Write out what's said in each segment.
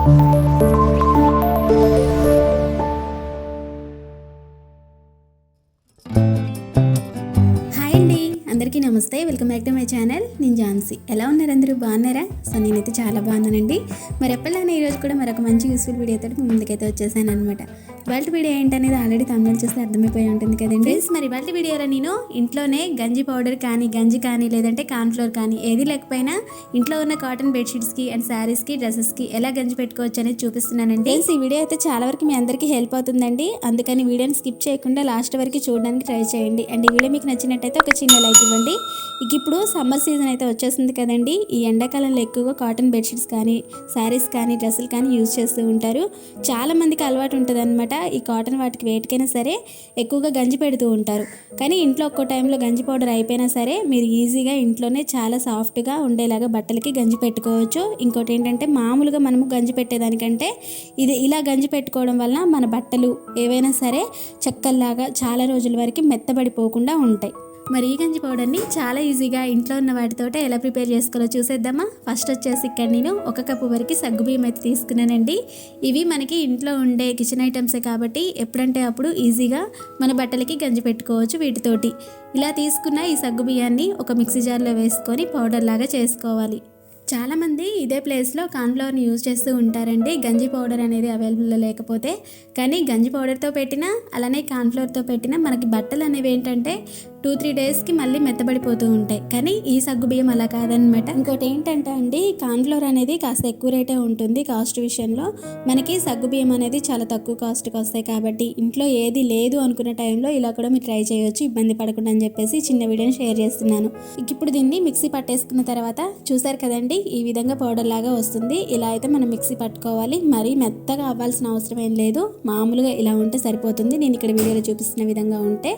Hi అండి. అందరికీ నమస్తే. వెల్కమ్ బ్యాక్ టు ఛానల్ నేను ఝాన్సీ ఎలా ఉన్నారు అందరూ? బాగున్నారా? సో నేనైతే చాలా బాగున్నానండి. మరి ఎప్పటిలానే ఈరోజు కూడా మరొక మంచి యూస్ఫుల్ వీడియోతో మీ ముందుకైతే వచ్చేసాను అనమాట ఇవాళ వీడియో ఏంటనేది ఆల్రెడీ తమిళ చూస్తే అర్థమైపోయి ఉంటుంది కదండి. ఫ్రెండ్స్ మరి ఇవాళ వీడియోలో నేను ఇంట్లోనే గంజి పౌడర్ కానీ గంజి కానీ లేదంటే కార్న్ఫ్లోర్ కానీ ఏది లేకపోయినా ఇంట్లో ఉన్న కాటన్ బెడ్షీట్స్కి అండ్ శారీస్కి డ్రెస్సెస్కి ఎలా గంజి పెట్టుకోవచ్చు అనేది చూపిస్తున్నానండి. ఫ్రెండ్స్ ఈ వీడియో అయితే చాలా వరకు మీ అందరికీ హెల్ప్ అవుతుందండి. అందుకని వీడియోని స్కిప్ చేయకుండా లాస్ట్ వరకు చూడడానికి ట్రై చేయండి. అండ్ ఈ వీడియో మీకు నచ్చినట్టయితే ఒక చిన్న లైక్ ఇవ్వండి. ఇక ఇప్పుడు సమ్మర్ సీజన్ అయితే వచ్చేసింది కదండి. ఈ ఎండాకాలంలో ఎక్కువగా కాటన్ బెడ్షీట్స్ కానీ శారీస్ కానీ డ్రెస్సులు కానీ యూజ్ చేస్తూ ఉంటారు. చాలామందికి అలవాటు ఉంటుంది అనమాట ఈ కాటన్ వాటికి వేటికైనా సరే ఎక్కువగా గంజి పెడుతూ ఉంటారు. కానీ ఇంట్లో ఒక్కో టైంలో గంజి పౌడర్ అయిపోయినా సరే మీరు ఈజీగా ఇంట్లోనే చాలా సాఫ్ట్గా ఉండేలాగా బట్టలకి గంజి పెట్టుకోవచ్చు. ఇంకోటి ఏంటంటే మామూలుగా మనము గంజి పెట్టేదానికంటే ఇది ఇలా గంజి పెట్టుకోవడం వల్ల మన బట్టలు ఏవైనా సరే చెక్కల్లాగా చాలా రోజుల వరకు మెత్తబడిపోకుండా ఉంటాయి. మరి ఈ గంజి పౌడర్ని చాలా ఈజీగా ఇంట్లో ఉన్న వాటితోటే ఎలా ప్రిపేర్ చేసుకోవాలో చూసేద్దామా? ఫస్ట్ వచ్చేసి ఇక్కడ నేను ఒక కప్పు వరకు సగ్గుబియ్యం అయితే తీసుకున్నానండి. ఇవి మనకి ఇంట్లో ఉండే కిచెన్ ఐటమ్సే కాబట్టి ఎప్పుడంటే అప్పుడు ఈజీగా మన బట్టలకి గంజి పెట్టుకోవచ్చు వీటితోటి. ఇలా తీసుకున్న ఈ సగ్గుబియ్యాన్ని ఒక మిక్సీ జార్లో వేసుకొని పౌడర్ లాగా చేసుకోవాలి. చాలామంది ఇదే ప్లేస్లో కార్న్ఫ్లవర్ని యూజ్ చేస్తూ ఉంటారండి. గంజి పౌడర్ అనేది అవైలబుల్లో లేకపోతే. కానీ గంజి పౌడర్తో పెట్టినా అలానే కార్న్ఫ్లవర్తో పెట్టినా మనకి బట్టలు అనేవి ఏంటంటే టూ త్రీ డేస్కి మళ్ళీ మెత్తబడిపోతూ ఉంటాయి. కానీ ఈ సగ్గు బియ్యం అలా కాదనమాట. ఇంకోటి ఏంటంటే అండి కాన్ఫ్లోర్ అనేది కాస్త ఎక్కువ రేటే ఉంటుంది కాస్ట్ విషయంలో. మనకి సగ్గు బియ్యం అనేది చాలా తక్కువ కాస్ట్కి వస్తాయి కాబట్టి ఇంట్లో ఏది లేదు అనుకున్న టైంలో ఇలా కూడా మీరు ట్రై చేయొచ్చు ఇబ్బంది పడకుండా అని చెప్పేసి చిన్న వీడియోని షేర్ చేస్తున్నాను. ఇప్పుడు దీన్ని మిక్సీ పట్టేసుకున్న తర్వాత చూసారు కదండి ఈ విధంగా పౌడర్ లాగా వస్తుంది. ఇలా అయితే మనం మిక్సీ పట్టుకోవాలి. మరీ మెత్తగా అవ్వాల్సిన అవసరం ఏం లేదు. మామూలుగా ఇలా ఉంటే సరిపోతుంది. నేను ఇక్కడ వీడియోలో చూపిస్తున్న విధంగా ఉంటే.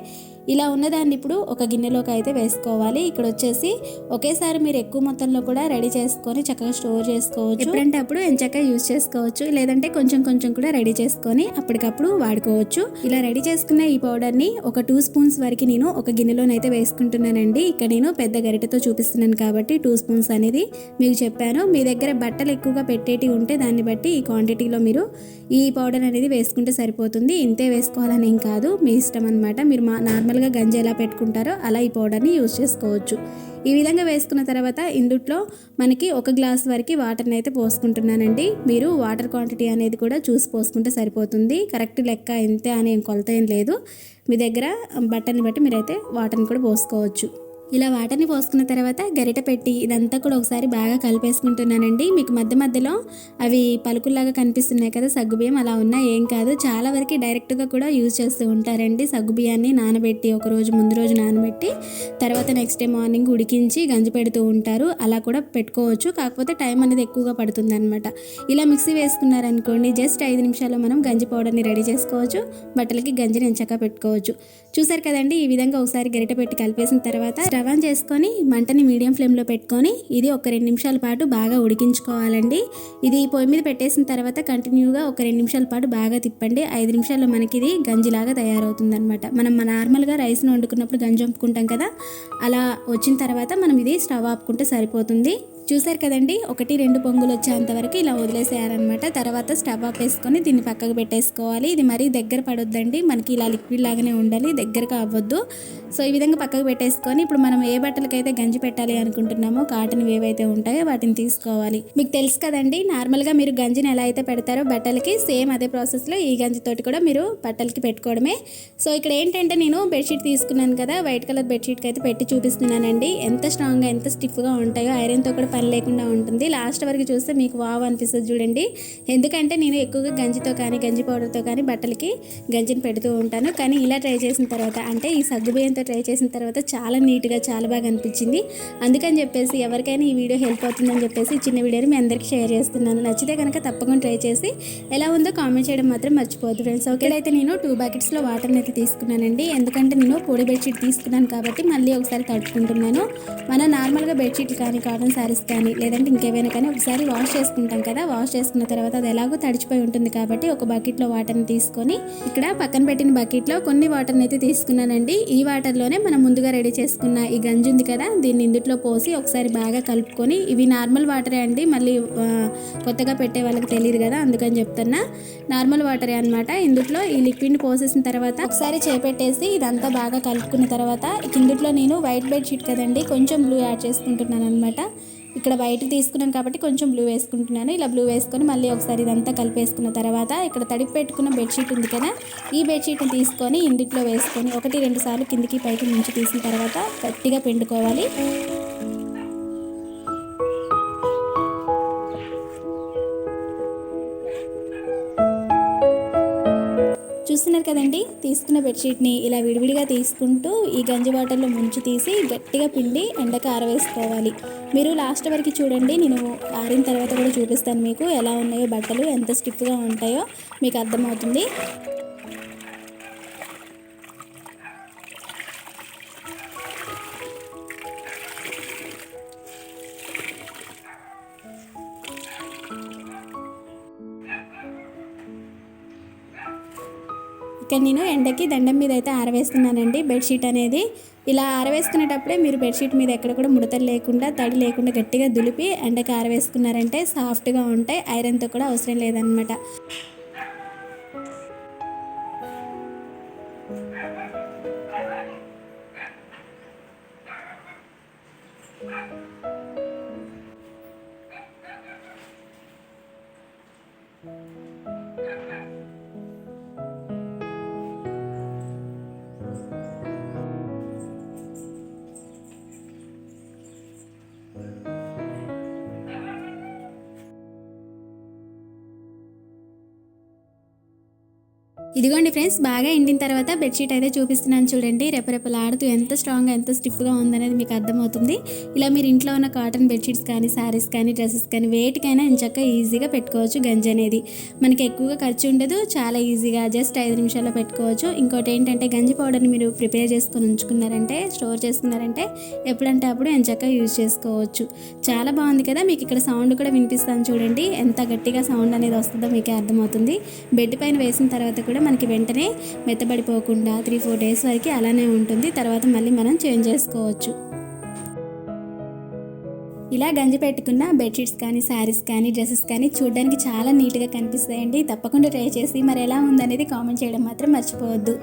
ఇలా ఉన్నదాన్ని ఇప్పుడు ఒక గిన్నెలోకి అయితే వేసుకోవాలి. ఇక్కడ వచ్చేసి ఒకేసారి మీరు ఎక్కువ మొత్తంలో కూడా రెడీ చేసుకొని చక్కగా స్టోర్ చేసుకోవచ్చు. ఎప్పుడంటే అప్పుడు ఎంచక్క యూజ్ చేసుకోవచ్చు. లేదంటే కొంచెం కొంచెం కూడా రెడీ చేసుకొని అప్పటికప్పుడు వాడుకోవచ్చు. ఇలా రెడీ చేసుకున్న ఈ పౌడర్ని ఒక టూ స్పూన్స్ వరకు నేను ఒక గిన్నెలోనైతే వేసుకుంటున్నానండి. ఇక్కడ నేను పెద్ద గరిటెతో చూపిస్తున్నాను కాబట్టి టూ స్పూన్స్ అనేది మీకు చెప్పాను. మీ దగ్గర బట్టలు ఎక్కువగా పెట్టేటి ఉంటే దాన్ని బట్టి ఈ క్వాంటిటీలో మీరు ఈ పౌడర్ అనేది వేసుకుంటే సరిపోతుంది. ఇంతే వేసుకోవాలని ఏం కాదు. మీ ఇష్టం అనమాట మీరు మా నార్మల్ నార్మల్గా గంజి ఎలా పెట్టుకుంటారో అలా ఈ పౌడర్ని యూజ్ చేసుకోవచ్చు. ఈ విధంగా వేసుకున్న తర్వాత ఇందుట్లో మనకి ఒక గ్లాస్ వరకు వాటర్ని అయితే పోసుకుంటున్నానండి. మీరు వాటర్ క్వాంటిటీ అనేది కూడా చూసి పోసుకుంటే సరిపోతుంది. కరెక్ట్ లెక్క ఇంతే అని కొలత ఏం లేదు. మీ దగ్గర బట్టని బట్టి మీరైతే వాటర్ని కూడా పోసుకోవచ్చు. ఇలా వాటర్ని పోసుకున్న తర్వాత గరిట పెట్టి ఇదంతా కూడా ఒకసారి బాగా కలిపేసుకుంటున్నానండి. మీకు మధ్య మధ్యలో అవి పలుకుల్లాగా కనిపిస్తున్నాయి కదా సగ్గుబియ్యం అలా ఉన్నా ఏం కాదు. చాలా వరకు డైరెక్ట్గా కూడా యూజ్ చేస్తూ ఉంటారండి. సగ్గుబియ్యాన్ని నానబెట్టి ఒక రోజు ముందు రోజు నానబెట్టి తర్వాత నెక్స్ట్ డే మార్నింగ్ ఉడికించి గంజి పెడుతూ ఉంటారు. అలా కూడా పెట్టుకోవచ్చు. కాకపోతే టైం అనేది ఎక్కువగా పడుతుంది అనమాట ఇలా మిక్సీ వేసుకున్నారనుకోండి జస్ట్ ఐదు నిమిషాల్లో మనం గంజి పౌడర్ని రెడీ చేసుకోవచ్చు. బట్టలకి గంజిని ఎంచక్క పెట్టుకోవచ్చు. చూసారు కదండి ఈ విధంగా ఒకసారి గరిట పెట్టి కలిపేసిన తర్వాత స్టవ్ ఆన్ చేసుకొని మంటని మీడియం ఫ్లేమ్లో పెట్టుకొని ఇది ఒక రెండు నిమిషాల పాటు బాగా ఉడికించుకోవాలండి. ఇది పొయ్యి మీద పెట్టేసిన తర్వాత కంటిన్యూగా ఒక రెండు నిమిషాల పాటు బాగా తిప్పండి. ఐదు నిమిషాల్లో మనకి ఇది గంజిలాగా తయారవుతుంది అనమాట మనం నార్మల్గా రైస్ను వండుకున్నప్పుడు గంజి వంపుకుంటాం కదా అలా వచ్చిన తర్వాత మనం ఇది స్టవ్ ఆపుకుంటే సరిపోతుంది. చూసారు కదండి? ఒకటి రెండు పొంగులు వచ్చేంత వరకు ఇలా వదిలేసేయాలన్నమాట. తర్వాత స్టవ్ ఆఫ్ వేసుకొని దీన్ని పక్కకు పెట్టేసుకోవాలి. ఇది మరీ దగ్గర పడొద్దండి. మనకి ఇలా లిక్విడ్ లాగానే ఉండాలి. దగ్గరగా అవ్వద్దు. సో ఈ విధంగా పక్కకు పెట్టేసుకొని ఇప్పుడు మనం ఏ బట్టలకైతే గంజి పెట్టాలి అనుకుంటున్నామో కాటన్ ఏవైతే ఉంటాయో వాటిని తీసుకోవాలి. మీకు తెలుసు కదండి నార్మల్గా మీరు గంజిని ఎలా అయితే పెడతారో బట్టలకి సేమ్ అదే ప్రాసెస్లో ఈ గంజితోటి కూడా మీరు బట్టలకి పెట్టుకోవడమే. సో ఇక్కడ ఏంటంటే నేను బెడ్షీట్ తీసుకున్నాను కదా వైట్ కలర్ బెడ్షీట్కి అయితే పెట్టి చూపిస్తున్నానండి. ఎంత స్ట్రాంగ్గా ఎంత స్టిఫ్గా ఉంటాయో ఐరన్తో కూడా పని లేకుండా ఉంటుంది. లాస్ట్ వరకు చూస్తే మీకు వావ్ అనిపిస్తుంది చూడండి. ఎందుకంటే నేను ఎక్కువగా గంజితో కానీ గంజి పౌడర్తో కానీ బట్టలకి గంజిని పెడుతూ ఉంటాను. కానీ ఇలా ట్రై చేసిన తర్వాత అంటే ఈ సగ్గుబియ్యంతో ట్రై చేసిన తర్వాత చాలా నీట్గా చాలా బాగా అనిపించింది. అందుకని చెప్పేసి ఎవరికైనా ఈ వీడియో హెల్ప్ అవుతుందని చెప్పేసి చిన్న వీడియోని మీ అందరికీ షేర్ చేస్తున్నాను. నచ్చితే కనుక తప్పకుండా ట్రై చేసి ఎలా ఉందో కామెంట్ చేయడం మాత్రం మర్చిపోవద్దు ఫ్రెండ్స్. ఓకే అయితే నేను టూ బకెట్స్లో వాటర్ని అయితే తీసుకున్నానండి. ఎందుకంటే నేను పొడి బెడ్షీట్ తీసుకున్నాను కాబట్టి మళ్ళీ ఒకసారి తడుపుకుంటున్నాను. మన నార్మల్గా బెడ్షీట్లు కానీ కాటన్ శారీస్ కానీ లేదంటే ఇంకేమైనా కానీ ఒకసారి వాష్ చేసుకుంటాం కదా వాష్ చేసుకున్న తర్వాత అది ఎలాగో తడిచిపోయి ఉంటుంది కాబట్టి ఒక బకెట్లో వాటర్ని తీసుకొని ఇక్కడ పక్కన పెట్టిన బకెట్లో కొన్ని వాటర్ని అయితే తీసుకున్నానండి. ఈ వాటర్లోనే మనం ముందుగా రెడీ చేసుకున్న ఈ గంజి ఉంది కదా దీన్ని ఇందుట్లో పోసి ఒకసారి బాగా కలుపుకొని ఇవి నార్మల్ వాటరే అండి మళ్ళీ కొత్తగా పెట్టే వాళ్ళకి తెలియదు కదా అందుకని చెప్తున్నా. నార్మల్ వాటరే అనమాట ఇందుట్లో ఈ లిక్విడ్ని పోసేసిన తర్వాత ఒకసారి చేపెట్టేసి ఇదంతా బాగా కలుపుకున్న తర్వాత ఇందుట్లో నేను వైట్ బెడ్ షీట్ కదండి కొంచెం బ్లూ యాడ్ చేసుకుంటున్నాను అనమాట ఇక్కడ వైట్ తీసుకున్నాను కాబట్టి కొంచెం బ్లూ వేసుకుంటున్నాను. ఇలా బ్లూ వేసుకొని మళ్ళీ ఒకసారి ఇదంతా కలిపేసుకున్న తర్వాత ఇక్కడ తడిపి పెట్టుకున్న బెడ్షీట్ ఉంది కదా ఈ బెడ్షీట్ని తీసుకొని ఇందుట్లో వేసుకొని ఒకటి రెండు సార్లు కిందికి పైకి నుంచి తీసిన తర్వాత గట్టిగా పిండుకోవాలి. చూస్తున్నారు కదండి తీసుకున్న బెడ్షీట్ని ఇలా విడివిడిగా తీసుకుంటూ ఈ గంజి వాటర్లో ముంచి తీసి గట్టిగా పిండి ఎండకు ఆరవేసుకోవాలి. మీరు లాస్ట్ వరకు చూడండి నేను ఆరిన తర్వాత కూడా చూపిస్తాను మీకు ఎలా ఉన్నాయో బట్టలు ఎంత స్టిఫ్గా ఉంటాయో మీకు అర్థమవుతుంది. ఇక్కడ నేను ఎండకి దండం మీద అయితే ఆరవేస్తున్నానండి బెడ్షీట్ అనేది. ఇలా ఆరవేసుకునేటప్పుడే మీరు బెడ్షీట్ మీద ఎక్కడ కూడా ముడతలు లేకుండా తడి లేకుండా గట్టిగా దులిపి ఎండకు ఆరవేసుకున్నారంటే సాఫ్ట్గా ఉంటాయి. ఐరన్తో కూడా అవసరం లేదనమాట ఇదిగోండి ఫ్రెండ్స్ బాగా ఎండిన తర్వాత బెడ్షీట్ అయితే చూపిస్తున్నాను చూడండి. రెపరెపలాడుతూ ఎంత స్ట్రాంగ్ ఎంత స్టిఫ్గా ఉందనేది మీకు అర్థమవుతుంది. ఇలా మీరు ఇంట్లో ఉన్న కాటన్ బెడ్షీట్స్ కానీ శారీస్ కానీ డ్రెస్సెస్ కానీ వేటికైనా ఎంచక్క ఈజీగా పెట్టుకోవచ్చు గంజి అనేది. మనకి ఎక్కువగా ఖర్చు ఉండదు చాలా ఈజీగా జస్ట్ ఐదు నిమిషాల్లో పెట్టుకోవచ్చు. ఇంకోటి ఏంటంటే గంజి పౌడర్ని మీరు ప్రిపేర్ చేసుకొని ఉంచుకున్నారంటే స్టోర్ చేసుకున్నారంటే ఎప్పుడంటే అప్పుడు ఎంచక్క యూజ్ చేసుకోవచ్చు. చాలా బాగుంది కదా మీకు ఇక్కడ సౌండ్ కూడా వినిపిస్తాను చూడండి. ఎంత గట్టిగా సౌండ్ అనేది వస్తుందో మీకే అర్థమవుతుంది. బెడ్ పైన వేసిన తర్వాత కూడా మనకి వెంటనే మెత్తబడిపోకుండా త్రీ ఫోర్ డేస్ వరకు అలానే ఉంటుంది. తర్వాత మళ్ళీ మనం చేంజ్ చేసుకోవచ్చు. ఇలా గంజి పెట్టుకున్న బెడ్షీట్స్ కానీ శారీస్ కానీ డ్రెస్సెస్ కానీ చూడడానికి చాలా నీట్గా కనిపిస్తాయండి. తప్పకుండా ట్రై చేసి మరి ఎలా ఉందనేది కామెంట్ చేయడం మాత్రం మర్చిపోవద్దు.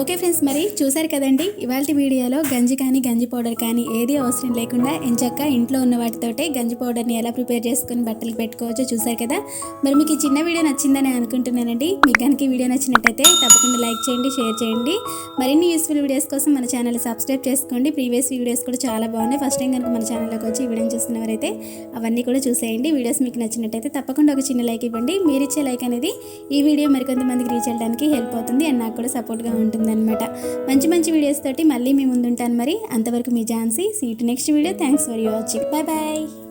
ఓకే ఫ్రెండ్స్ మరి చూసారు కదండి? ఇవాళ వీడియోలో గంజి కానీ గంజి పౌడర్ కానీ ఏది అవసరం లేకుండా ఎంచక్క ఇంట్లో ఉన్న వాటితోటే గంజి పౌడర్ని ఎలా ప్రిపేర్ చేసుకుని బట్టలు పెట్టుకోవచ్చో చూసారు కదా? మరి మీకు ఈ చిన్న వీడియో నచ్చిందని అనుకుంటున్నానండి. మీకు కనుక వీడియో నచ్చినట్టయితే తప్పకుండా లైక్ చేయండి షేర్ చేయండి. మరిన్ని యూస్ఫుల్ వీడియోస్ కోసం మన ఛానల్ సబ్స్క్రైబ్ చేసుకోండి. ప్రీవియస్ వీడియోస్ కూడా చాలా బాగున్నాయి. ఫస్ట్ టైం కనుక మన ఛానల్లోకి వచ్చి వీడియో చూస్తున్నవారైతే అవన్నీ కూడా చూసేయండి. వీడియోస్ మీకు నచ్చినట్టయితే తప్పకుండా ఒక చిన్న లైక్ ఇవ్వండి. మీరు ఇచ్చే లైక్ అనేది ఈ వీడియో మరికొంతమందికి రీచ్ చేయడానికి హెల్ప్ అవుతుంది అండ్ నాకు కూడా సపోర్ట్గా ఉంటుంది. ఉంటుందన్నమాట మంచి మంచి వీడియోస్ తోటి మళ్ళీ మీ ముందుంటాను మరి. అంతవరకు మీ Jhansi see at next video thanks for you watching bye bye